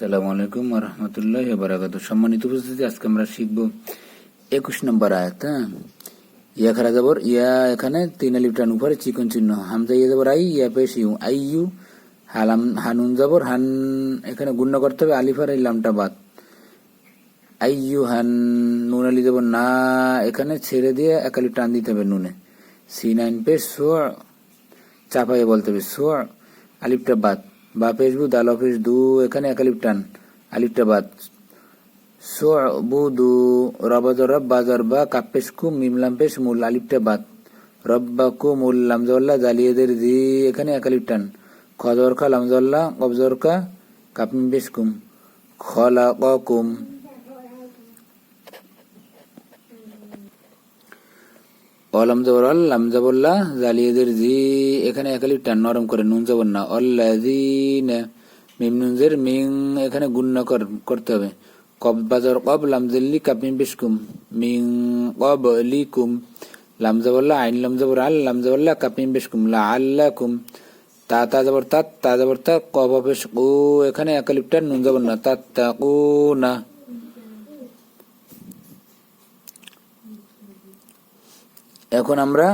সালামু আলাইকুম রহমতুল্লাহ বারাকাত সম্মানিত উপস্থিতি, আজকে আমরা শিখব একুশ নম্বর আয়াত হ্যাঁ? ইয়া খারা যাবর ইয়া এখানে তিন আলিফ টান উপরে চিকন চিহ্ন, হামজা ইয়া যাবর আই, ইয়া পেশ, ইউ, আই, ইউ, হালাম, হানুন যাবর হান, এখানে গুণ্য করতে হবে আলিফ আর এই লামটা বাদ। আই, ইউ, হান, নুন, আলি যাবর না, এখানে ছেড়ে দিয়ে এক আলিফ টান দিতে হবে নুনে। সি, নাইন, পেশ, সো চাপাইয়ে বলতে হবে, সো, আলিফটা বাদ। বা পেশ বু দাল অফিস দু, এখানে এক আলিফ টান আলিফটা বাদ। সো বু দু রবাজ রব বাজার বা কাপেশ কু মিমলাম পেশ মূল আলিপটাবাদ বাদ। রব্বা কু মূল, লামজল্লা, জালিয়েদের দি, এখানে এক আলিফ টান। খজর খা লামজল্লা কবজর কা কাপিম পেশ কুম খলা ক কুম অলাম জবর আল্লাম জবল্লা জালিয়েদের জি, এখানে একালি টান নরম করে নুন জবর না। অল্লাজিনা মিম নুনজের মিং, এখানে গুণ্য কর, করতে হবে। কব বাজার কব লামজল্লি কাপিম বিস্কুম মিং কব লিকুম লাম জবল্লা আইন লাম জবর আল, লাম জবল্লা কাপিম বিস্কুম লা আল্লা কুম। তা তা জবর তাত তা জবর তা, কব পেশ কু এখানে একালিপ টান নুন জবর না তাত তা কু না। এখন আমরা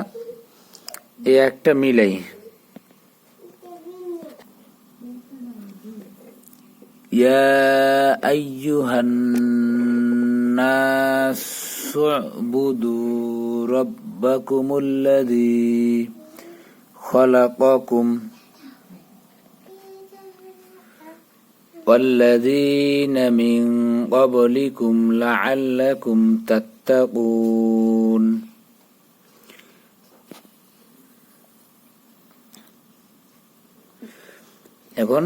এই একটা মিলাই يا أيها الناس اعبدوا ربكم الذي خلقكم والذين من قبلكم لعلكم تتقون এখন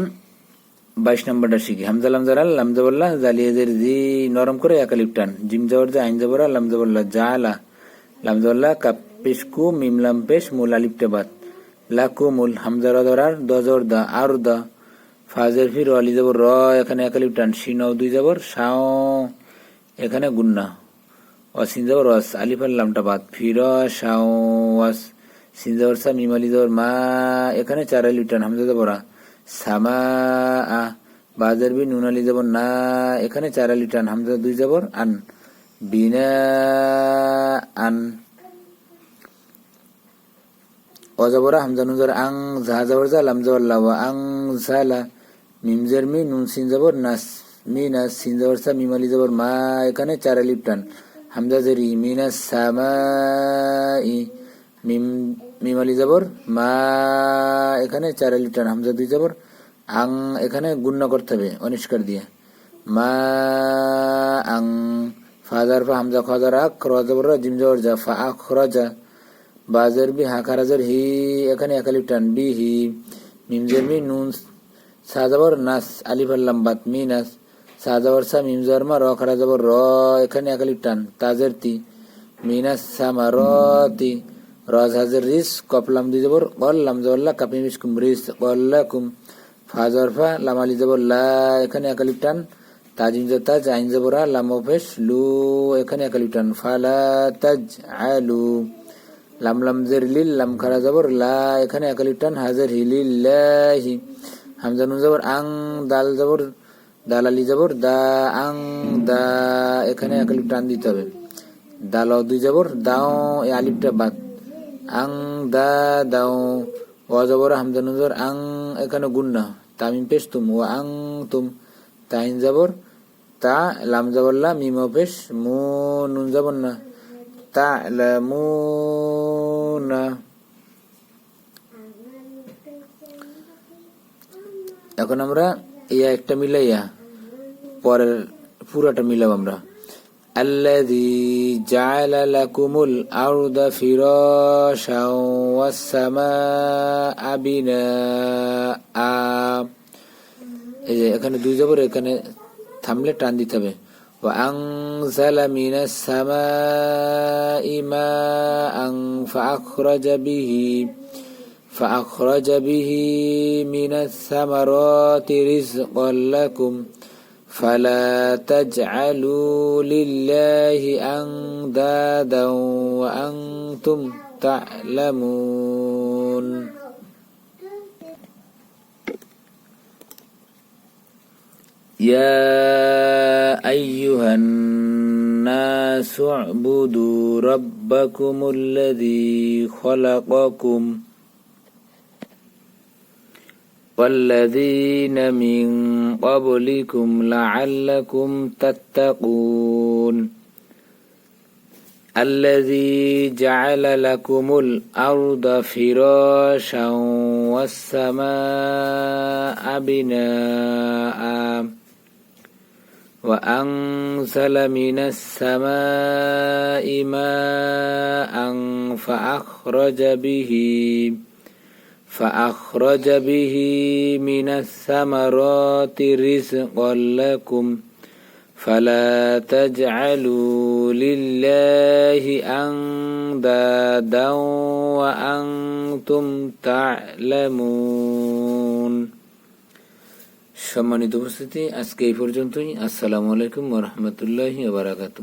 বাইশ নম্বরটা শিখি। হামজা লামজার লামজাবল্লাহ জালিয়াদের জি নরম করে একালিপ টান। জিম যাবর যে আইন যাবর লামজাবল্লাহ জালা লামজাবল্লাহ কাপিসকু মিম লাম পেশ, মূল আলিপটা বাদ। লাকু মূল হামজার দরার দজর দা আর, দা। ফাজের ফির আলি যাবর র, এখানে একালিপ টান। সিনও দুই যাবর শাও, এখানে গুন্না। অসিন যাবর রস আলিফ লামটা বাদ। ফির শাও ওয়াস সিন যাবর সা, মিম আলি যাবর মা, এখানে চার আলিপ টান। হামজা যাবরা সামা আ বাজার বি নুন আলি যাবর না, এখানে চার আলি টান, হামজা দুই যাবর আন, বিনা, আন অজাবরা হামজা নুজার আং জা যাবর যা লাম যাবর লাওয়া, আং ঝালা মিমজার মি, নুন, সিন যাবর নাস মি নাস সিন যাবর সা মিম আলি যাবর মা, এখানে চার আলি টান, হামজা জেরি মিনাস সামা মিম মিম আলি যাবর মা এখানে চার আলি টান, হামজা দুই যাবর আং এখানে গুণ্য করতে হবে, অনিষ্কার দিয়ে। মা আং ফাদার ফা, হামজা খাদার আখ রজাবর জিম যাবর যা ফা আখ রাজা বাজার বি হাকারাজার হি এখানে একালি টান, বি, হি। মিমজের মি নুন সাজাবর নাস, আলিফ আল্লাম বাত মি, নাস। সাজাবর সা মিমজার মা, র খারা র এখানে একালি টান তাজের তি। মিনাস সামা র, তি। রাজ হাজার রিস কপলাম দি যাবর কল্লাম জবল্লা কাপি মিসকুম রিস কল্লাকুম ফা লামালি যাবর লা এখানে একালি টান তাজিম জাতা জাইন যাবরা লাম অফেস লু এখানে একালি টান ফালা তাজ আলু লাম লাম জের লিল লাম খারা যাবর লা এখানে একালি টান হাজার হিলিল্লাহি হামজা নুন যাবর আং দাল যাবর দাল আলি যাবর দা আং দা এখানে একালি টান দিতে হবে দাল দুই যাবর দাও এই আলিফটা বাদ আং দা দাও নুন যাবর আং এখানে গুন্না তামিম পেশ তুম ও আং তুম তাইন যাবর তা লাম যাবর লা মিম পেশ মু নুন যাবর না তা মু না এখন আমরা ইয়া একটা মিলাইয়া পরের পুরাটা মিলাব আমরা الذي جعل لكم الأرض فراشا والسماء بناء এই যে এখানে দুই যাবর এখানে থামলে টান দিতে হবে وأنزل من السماء ماء فأخرج به فأخرج به من الثمرات رزقا لكم فلا تجعلوا لله أندادا وأنتم تعلمون. يا أيها الناس اعبدوا ربكم الذي خلقكم والذين من قبلكم لعلكم تتقون. الذي جعل لكم الأرض فراشا والسماء بناءً وأنزل من السماء ماء فأخرج به فأخرج به من الثمرات رزقا لكم فلا تجعلوا لله أندادا وأنتم تعلمون সম্মানিত উপস্থিতি আজকে এই পর্যন্তই আসসালামু আলাইকুম রহমতুল্লাহি বারাকাতু